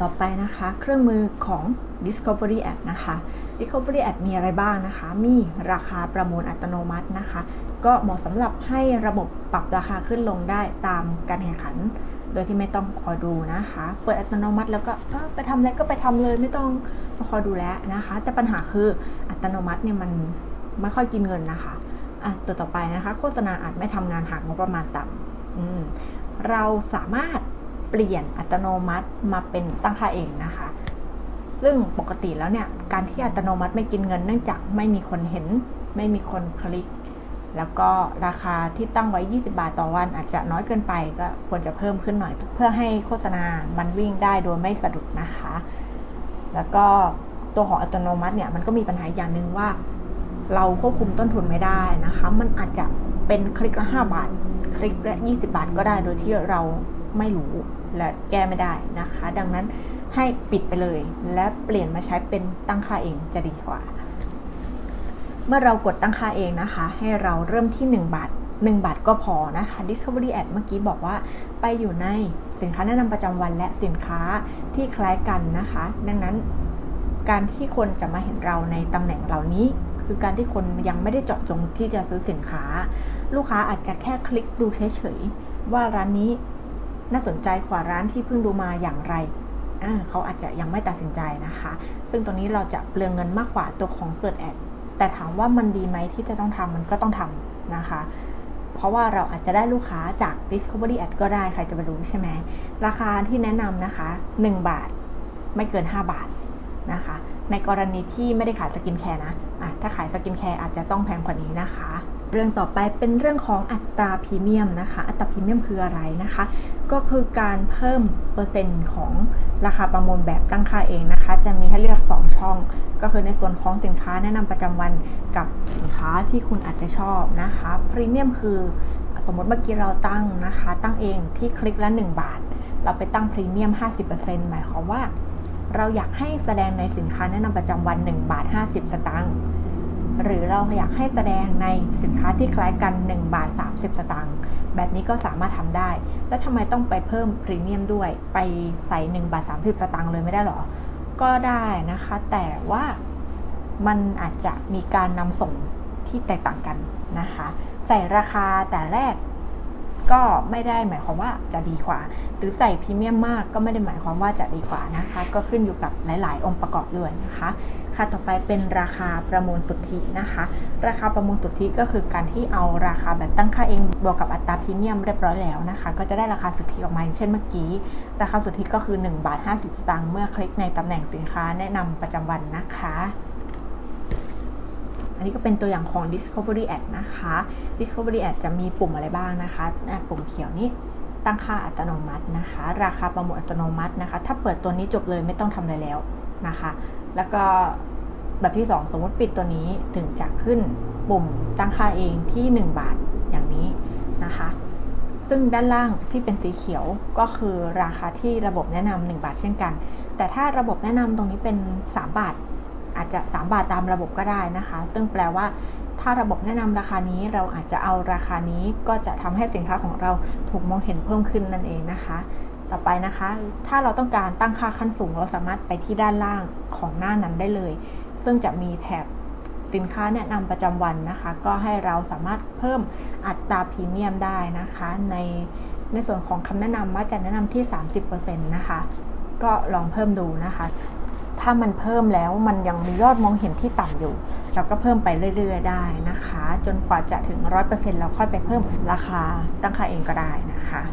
ต่อไปนะคะเครื่องมือของ Discovery App นะคะ Discovery App มีอะไรบ้างนะคะ มีราคาประมูลอัตโนมัตินะคะ ก็เหมาะสำหรับให้ระบบปรับราคาขึ้นลงได้ตามการแข่งขัน โดยที่ไม่ต้องคอยดูนะคะ เปิดอัตโนมัติแล้วก็ไปทำอะไรก็ไปทำเลยไม่ต้องมาคอยดูแลนะคะ แต่ปัญหาคืออัตโนมัติเนี่ยมันไม่ค่อยกินเงินนะคะอะตัวต่อไปนะคะ โฆษณาอาจไม่ทำงานหากงบประมาณต่ำเราสามารถ เปลี่ยนอัตโนมัติมาเป็นตั้งค่าเองนะคะ ซึ่งปกติแล้วเนี่ยการที่อัตโนมัติไม่กินเงินเนื่องจากไม่มีคนเห็น ไม่มีคนคลิก แล้วก็ราคาที่ตั้งไว้ 20 บาทต่อวัน อาจจะน้อยเกินไปก็ควรจะเพิ่มขึ้นหน่อย เพื่อให้โฆษณามันวิ่งได้โดยไม่สะดุดนะคะ แล้วก็ตัวของอัตโนมัติเนี่ยมันก็มีปัญหาอย่างหนึ่งว่า เราควบคุมต้นทุนไม่ได้นะคะ มันอาจจะเป็นคลิกละ 5 บาท คลิกละ 20 บาทก็ได้โดยที่เรา ไม่รู้และแก้ไม่ได้นะคะ ดังนั้นให้ปิดไปเลย และเปลี่ยนมาใช้เป็นตั้งค่าเองจะดีกว่า เมื่อเรากดตั้งค่าเองนะคะ ให้เราเริ่มที่ 1 บาท 1 บาทก็พอนะคะ Discovery Ad เมื่อกี้บอกว่าไปอยู่ในสินค้าแนะนำประจำวันและสินค้าที่คล้ายกันนะคะ ดังนั้นการที่คนจะมาเห็นเราในตำแหน่งเหล่านี้ คือการที่คนยังไม่ได้เจาะจงที่จะซื้อสินค้า ลูกค้าอาจจะแค่คลิกดูเฉยๆว่าร้านนี้ น่าสนใจกว่าร้านที่เพิ่งดูมาอย่างไรเขาอาจจะยังไม่ตัดสินใจนะคะ ซึ่งตรงนี้เราจะเปลืองเงินมากกว่าตัวของ Search Ad แต่ถามว่ามันดีไหมที่จะต้องทำมันก็ต้องทำนะคะ เพราะว่าเราอาจจะได้ลูกค้าจาก Discovery Ad ก็ได้ใครจะไปรู้ใช่ไหม ราคาที่แนะนำนะคะ 1 บาทไม่เกิน 5 บาทนะคะ ในกรณีที่ไม่ได้ขายสกินแคร์นะะถ้าขายสกินแคร์อาจจะต้องแพงกว่านี้นะคะ เรื่องต่อไปเป็นเรื่องของอัตราพรีเมียมนะคะ อัตราพรีเมียมคืออะไรนะคะ ก็คือการเพิ่มเปอร์เซ็นต์ของราคาประมูลแบบตั้งค่าเองนะคะ จะมีให้เลือก 2 ช่อง ก็คือในส่วนของสินค้าแนะนำประจำวันกับสินค้าที่คุณอาจจะชอบนะคะพรีเมียมคือสมมติเมื่อกี้เราตั้งนะคะ ตั้งเองที่คลิกละ 1 บาท เราไปตั้งพรีเมียม 50%หมายความว่า เราอยากให้แสดงในสินค้าแนะนำประจำวัน 1 บาท 50 สตางค์ หรือเราอยากให้แสดงในสินค้าที่คล้ายกัน 1 บาท 30 สตางค์แบบนี้ก็สามารถทำได้ แล้วทำไมต้องไปเพิ่มพรีเมียมด้วย ไปใส่ 1 บาท 30 สตางค์เลยไม่ได้หรอ ก็ได้นะคะ แต่ว่ามันอาจจะมีการนำส่งที่แตกต่างกันนะคะ ใส่ราคาแต่แรก ก็ไม่ได้หมายความว่าจะดีกว่า หรือใส่พรีเมียมมากก็ไม่ได้หมายความว่าจะดีกว่านะคะ ก็ขึ้นอยู่กับหลาย ๆ องค์ประกอบด้วยนะคะค่ะต่อไปเป็นราคาประมูลสุทธินะคะ ราคาประมูลสุทธิก็คือการที่เอาราคาแบบตั้งค่าเองบวกกับอัตราพรีเมียมเรียบร้อยแล้วนะคะ ก็จะได้ราคาสุทธิออกมาเช่นเมื่อกี้ ราคาสุทธิก็คือ1บาท50สตางค์เมื่อคลิกในตำแหน่งสินค้าแนะนำประจำวันนะคะ อันนี้ก็เป็นตัวอย่างของ Discovery Ad นะคะ Discovery Ad จะมีปุ่มอะไรบ้างนะคะปุ่มเขียวนี้ตั้งค่าอัตโนมัตินะคะ ราคาประมูลอัตโนมัตินะคะ ถ้าเปิดตัวนี้จบเลยไม่ต้องทำอะไรแล้วนะคะ แล้วก็แบบที่ 2 สมมติปิดตัวนี้ถึงจะขึ้นปุ่มตั้งค่าเองที่ 1 บาทอย่างนี้นะคะ ซึ่งด้านล่างที่เป็นสีเขียวก็คือราคาที่ระบบแนะนำ1บาทเช่นกัน แต่ถ้าระบบแนะนำตรงนี้เป็น 3 บาท อาจจะ 3 บาทตามระบบก็ได้นะคะ ซึ่งแปลว่าถ้าระบบแนะนำราคานี้เราอาจจะเอาราคานี้ก็จะทำให้สินค้าของเราถูกมองเห็นเพิ่มขึ้นนั่นเองนะคะ ต่อไปนะคะ ถ้าเราต้องการตั้งค่าขั้นสูงเราสามารถไปที่ด้านล่างของหน้านั้นได้เลย ซึ่งจะมีแถบสินค้าแนะนำประจำวันนะคะ ก็ให้เราสามารถเพิ่มอัตราพรีเมียมได้นะคะ ในในส่วนของคำแนะนำว่าจะแนะนำที่ 30%นะคะ ก็ลองเพิ่มดูนะคะ ถ้ามันเพิ่มแล้วมันยังมียอดมองเห็นที่ต่ำอยู่ เราก็เพิ่มไปเรื่อย ๆ ได้นะคะ จนกว่าจะถึง 100%เราค่อยไปเพิ่มราคาตั้งค่าเองก็ได้นะคะ